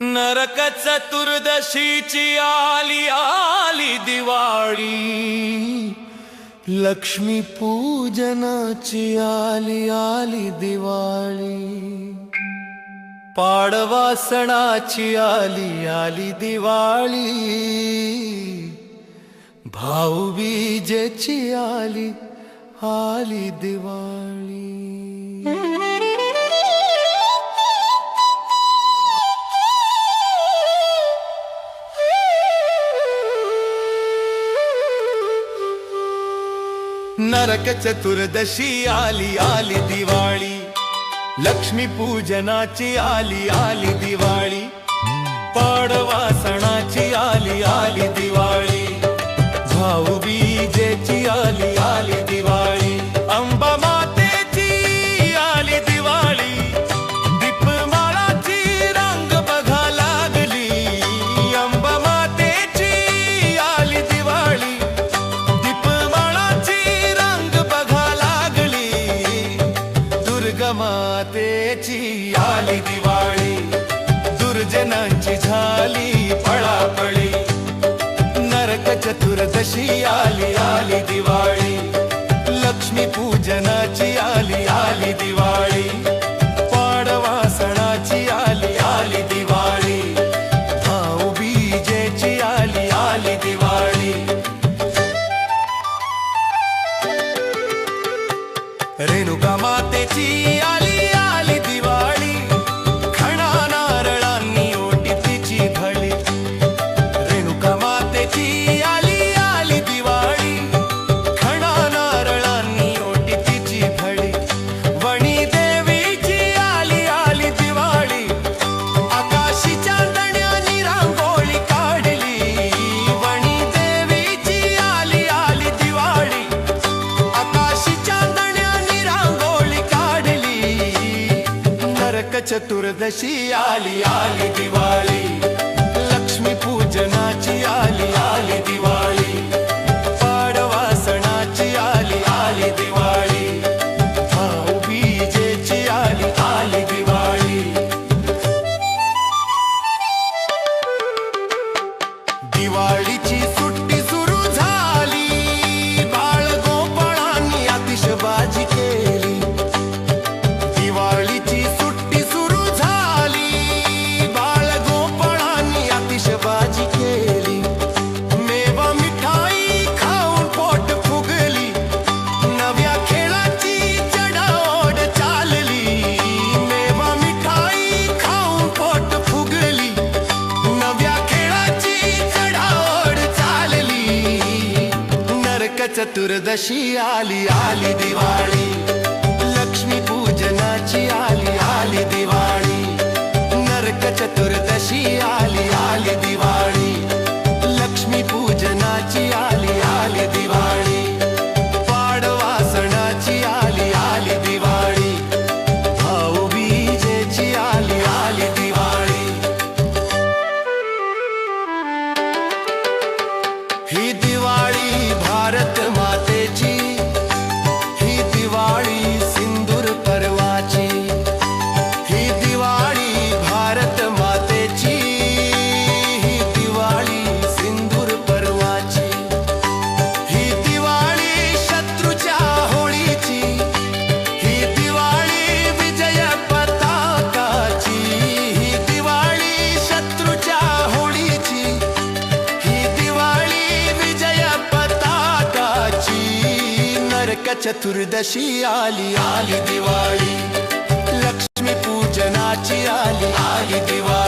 नरक चतुर्दशीची आली आली दिवाळी. लक्ष्मी पूजनाची आली आली दिवाळी. पाडवा सणाची आली आली दिवाळी. भाऊबीजेची आली आली दिवाळी. नरक चतुर्दशी आली आली दिवाळी. लक्ष्मी पूजनाची आली आली दिवाळी. पाडवा सणाची आली आली दिवाळी. मातेची आली दिवाळी दुर्जनांची झाली पळापळी नरक चतुर्दशी आली आली दिवाळी. लक्ष्मी पूजनाची आली आली दिवाळी. पाडवासणाची आली आली दिवाळी. भाऊ बीजेची आली आली दिवाळी. रेणुका मातेची नरक चतुर्दशी आली आली दिवाळी. लक्ष्मी पूजन चतुर्दशी आली आली दिवाळी. काळी भारत माते. चतुर्दशी आली आली दिवाळी. लक्ष्मी पूजनाची आली आली दिवाळी.